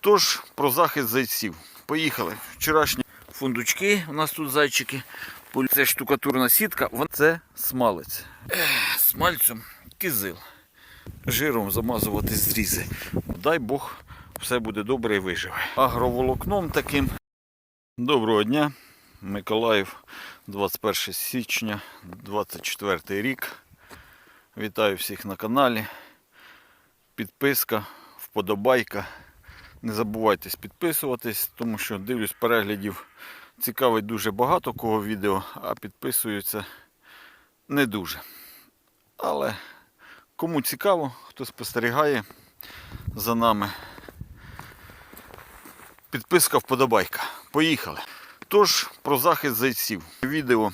Тож про захист зайців. Поїхали. Вчорашні фундучки, у нас тут зайчики. Це штукатурна сітка, вон- це смалець. Смальцем кизил. Жиром замазувати зрізи. Дай Бог, все буде добре і виживе. Агроволокном таким. Доброго дня. Миколаїв, 21 січня, 24 рік. Вітаю всіх на каналі. Підписка, вподобайка. Не забувайте підписуватись, тому що дивлюсь переглядів. Цікавить дуже багато кого відео, а підписуються не дуже. Але кому цікаво, хто спостерігає за нами. Підписка вподобайка. Поїхали. Тож про захист зайців. Відео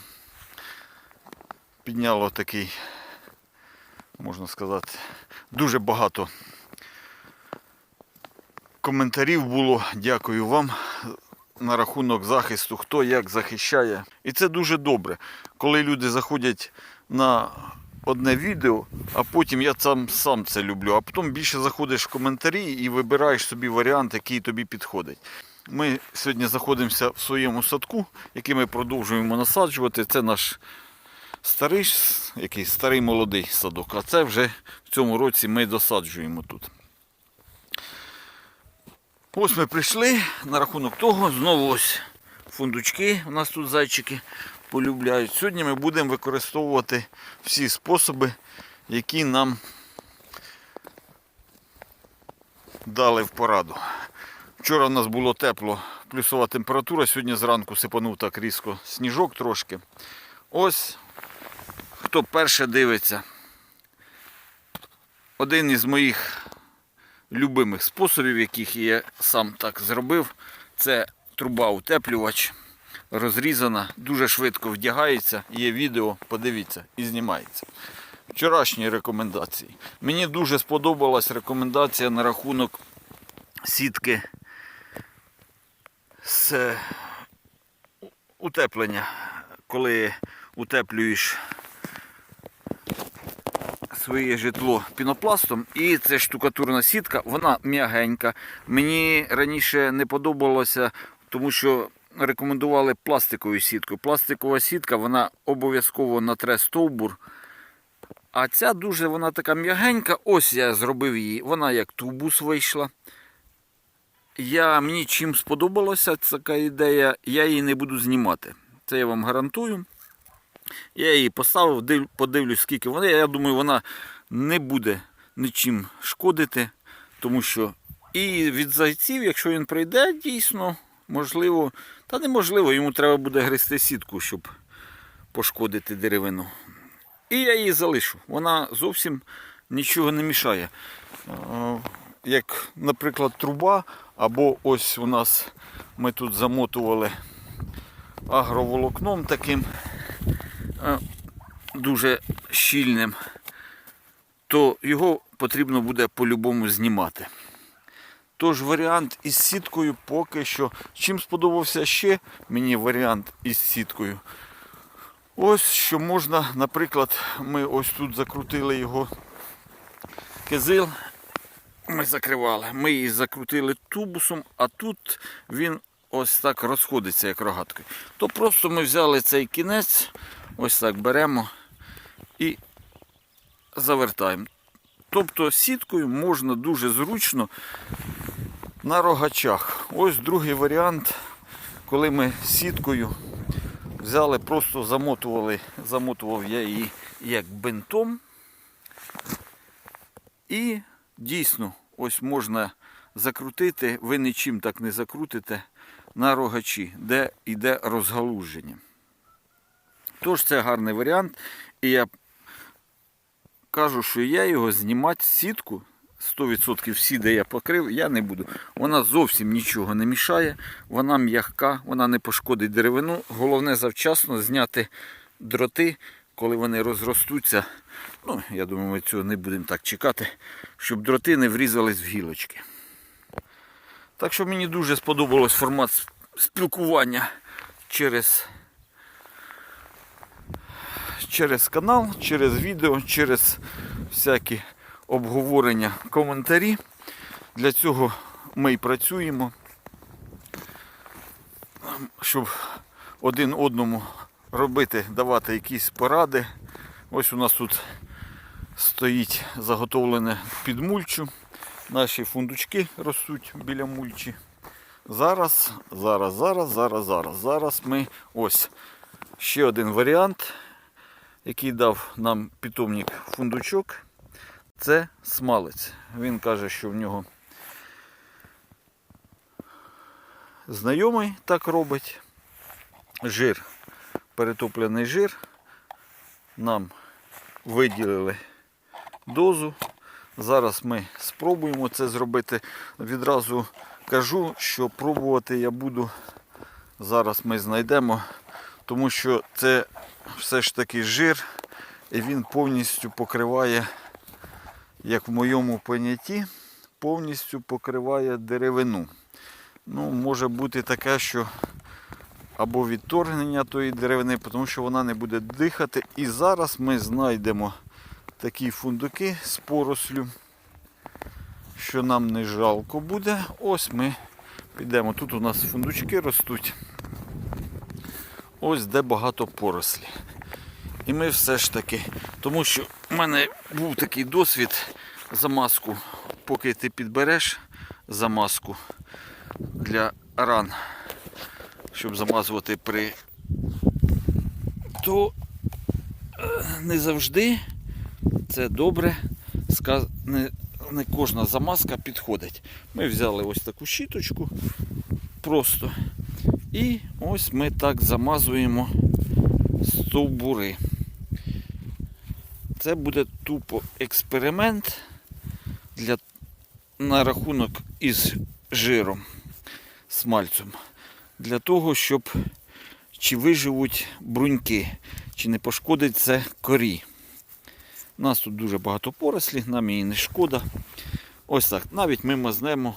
підняло такий, можна сказати, дуже багато коментарів було. Дякую вам на рахунок захисту, хто як захищає. І це дуже добре, коли люди заходять на одне відео, а потім я сам, сам це люблю, а потім більше заходиш в коментарі і вибираєш собі варіант, який тобі підходить. Ми сьогодні знаходимося в своєму садку, який ми продовжуємо насаджувати. Це наш старий, який старий молодий садок, а це вже в цьому році ми досаджуємо тут. Ось ми прийшли на рахунок того, знову ось фундучки, у нас тут зайчики полюбляють. Сьогодні ми будемо використовувати всі способи, які нам дали в пораду. Вчора в нас було тепло, плюсова температура, сьогодні зранку сипанув так різко сніжок трошки. Ось, хто перше дивиться, один із моїх любимих способів, яких я сам так зробив, це труба утеплювач. Розрізана, дуже швидко вдягається. Є відео, подивіться і знімається. Вчорашні рекомендації. Мені дуже сподобалась рекомендація на рахунок сітки з е, утеплення, коли утеплюєш своє житло пінопластом. І це штукатурна сітка, вона м'ягенька. Мені раніше не подобалося, тому що рекомендували пластикову сітку. Пластикова сітка, вона обов'язково натре стовбур. А ця дуже вона така м'ягенька. Ось я зробив її. Вона як тубус вийшла. Я, мені чим сподобалася така ідея, я її не буду знімати. Це я вам гарантую. Я її поставив, подивлюсь, скільки вона. Я думаю, вона не буде нічим шкодити, тому що і від зайців, якщо він прийде, дійсно, можливо, та неможливо, йому треба буде гризти сітку, щоб пошкодити деревину. І я її залишу. Вона зовсім нічого не мішає. Е, Як, наприклад, труба, або ось у нас ми тут замотували агроволокном таким дуже щільним, то його потрібно буде по-любому знімати. Тож варіант із сіткою поки що. Чим сподобався ще мені варіант із сіткою. Ось що можна, наприклад, ми ось тут закрутили його кизил. Ми закривали. Ми її закрутили тубусом, а тут він ось так розходиться, як рогаткою. То просто ми взяли цей кінець, ось так беремо і завертаємо. Тобто сіткою можна дуже зручно на рогачах. Ось другий варіант, коли ми сіткою взяли, просто замотували, замотував я її як бинтом. І дійсно, ось можна закрутити, ви нічим так не закрутите на рогачі, де йде розгалуження. Тож це гарний варіант. І я кажу, що я його знімати сітку 100% всі, де я покрив, я не буду. Вона зовсім нічого не мішає, вона м'ягка, вона не пошкодить деревину. Головне завчасно зняти дроти, коли вони розростуться. Ну, я думаю, ми цього не будемо так чекати, щоб дроти не врізались в гілочки. Так що мені дуже сподобалось формат спілкування через, через канал, через відео, через всякі обговорення, коментарі. Для цього ми й працюємо, щоб один одному робити, давати якісь поради. Ось у нас тут стоїть заготовлене під мульчу. Наші фундучки ростуть біля мульчі. Зараз, зараз, зараз, зараз, зараз. Зараз ми ось ще один варіант, який дав нам питомник фундучок. Це смалець. Він каже, що в нього знайомий так робить. Жир, перетоплений жир. Нам виділили дозу. Зараз ми спробуємо це зробити. Відразу кажу, що пробувати я буду. Зараз ми знайдемо, тому що це все ж таки жир, і він повністю покриває, як в моєму понятті, повністю покриває деревину. Ну, може бути таке, що або відторгнення тої деревини, тому що вона не буде дихати. І зараз ми знайдемо такі фундуки з порослю, що нам не жалко буде. Ось ми підемо. Тут у нас фундучки ростуть. Ось де багато порослі. І ми все ж таки, тому що в мене був такий досвід замазку, поки ти підбереш замазку для ран, щоб замазувати при, то е, не завжди це добре. Не, не кожна замазка підходить. Ми взяли ось таку щіточку просто. І ось ми так замазуємо стовбури. Це буде тупо експеримент для, на рахунок із жиром, смальцем. Для того, щоб чи виживуть бруньки, чи не пошкодить це корі. У нас тут дуже багато порослі, нам її не шкода. Ось так. Навіть ми мазнемо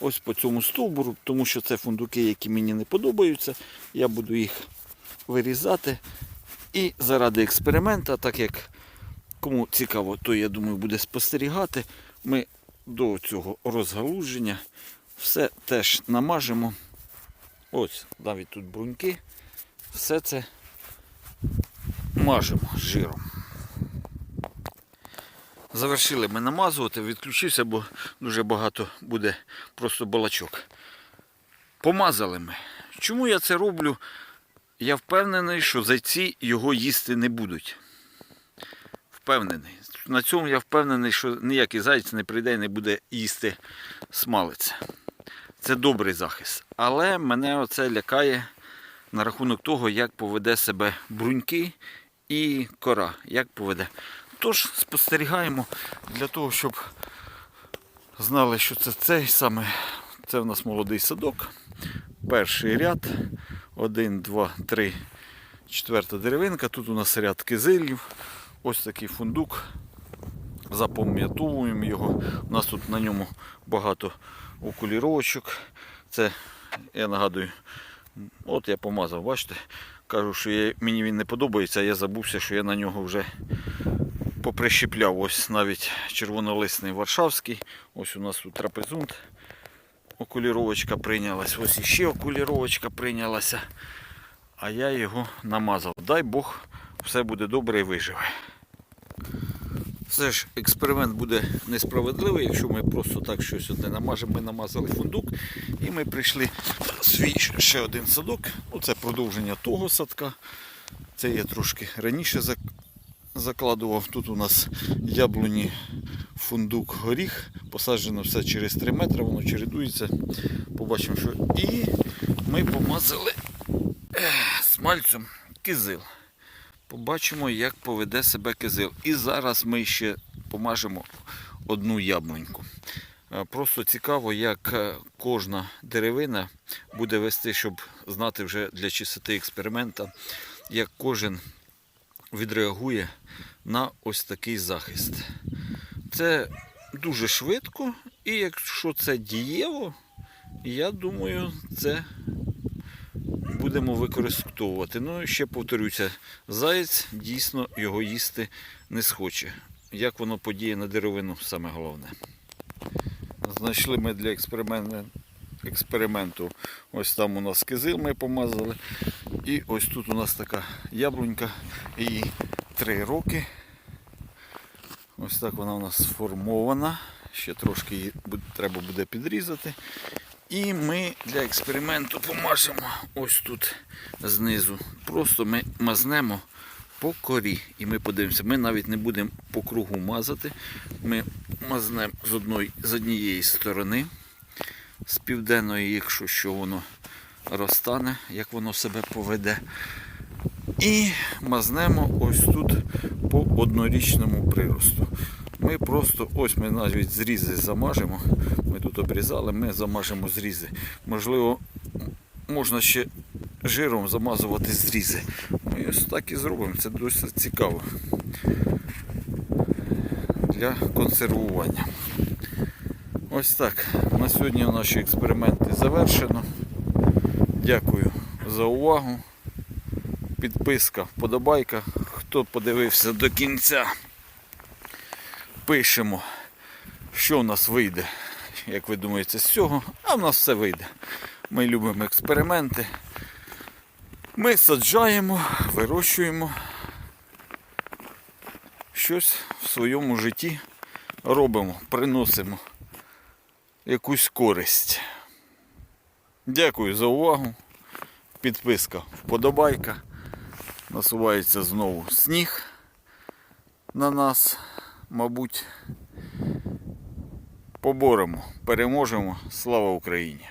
ось по цьому стовбуру, тому що це фундуки, які мені не подобаються. Я буду їх вирізати. І заради експеримента, так як кому цікаво, то я думаю буде спостерігати. Ми до цього розгалуження все теж намажемо. Ось навіть тут бруньки. Все це мажемо жиром. Завершили ми намазувати, відключився, бо дуже багато буде просто балачок. Помазали ми. Чому я це роблю? Я впевнений, що зайці його їсти не будуть. Впевнений. На цьому я впевнений, що ніякий зайць не прийде і не буде їсти смалець. Це добрий захист. Але мене оце лякає на рахунок того, як поведе себе бруньки і кора. Як поведе. Тож спостерігаємо для того, щоб знали, що це цей саме. Це в нас молодий садок. Перший ряд. Один, два, три, четверта деревинка. Тут у нас ряд кизилів. Ось такий фундук. Запам'ятовуємо його. У нас тут на ньому багато окуліровочок. Це, я нагадую, от я помазав, бачите? Кажу, що я, мені він не подобається, а я забувся, що я на нього вже поприщепляв. Ось навіть червонолисний варшавський. Ось у нас тут трапезунт. Окуліровочка прийнялась. Ось іще окуліровочка прийнялася. А я його намазав. Дай Бог, все буде добре і виживе. Все ж експеримент буде несправедливий, якщо ми просто так щось одне намажемо. Ми намазали фундук і ми прийшли в свій ще один садок. Ну, це продовження того садка. Це я трошки раніше закладував. Тут у нас яблуні фундук горіх. Посаджено все через 3 метри, воно чередується. Побачимо, що. І ми помазали смальцем кизил. Побачимо, як поведе себе кизил. І зараз ми ще помажемо одну яблуньку. Е, Просто цікаво, як е, кожна деревина буде вести, щоб знати вже для чистоти експеримента, як кожен відреагує на ось такий захист. Це дуже швидко, і якщо це дієво, я думаю, це будемо використовувати. Ну, ще повторюся, заєць дійсно його їсти не схоче. Як воно подіє на деревину, саме головне. Знайшли ми для експерименту. Ось там у нас кизил ми помазали. І ось тут у нас така яблунька. Їй 3 роки. Ось так вона у нас сформована. Ще трошки її треба буде підрізати. І ми для експерименту помажемо ось тут знизу. Просто ми мазнемо по корі. І ми подивимося, ми навіть не будемо по кругу мазати. Ми мазнемо з однієї сторони, з південної, якщо що воно розтане, як воно себе поведе. І мазнемо ось тут по однорічному приросту. Ми просто, ось ми навіть зрізи замажемо. Ми тут обрізали, ми замажемо зрізи. Можливо, можна ще жиром замазувати зрізи. Ми ось так і зробимо. Це досить цікаво для консервування. Ось так. На сьогодні наші експерименти завершено. Дякую за увагу. Підписка, вподобайка. Хто подивився до кінця, пишемо, що в нас вийде, як ви думаєте, з цього, а в нас все вийде. Ми любимо експерименти. Ми саджаємо, вирощуємо. Щось в своєму житті робимо, приносимо якусь користь. Дякую за увагу. Підписка, вподобайка. Насувається знову сніг на нас, мабуть. Поборемо, переможемо. Слава Україні!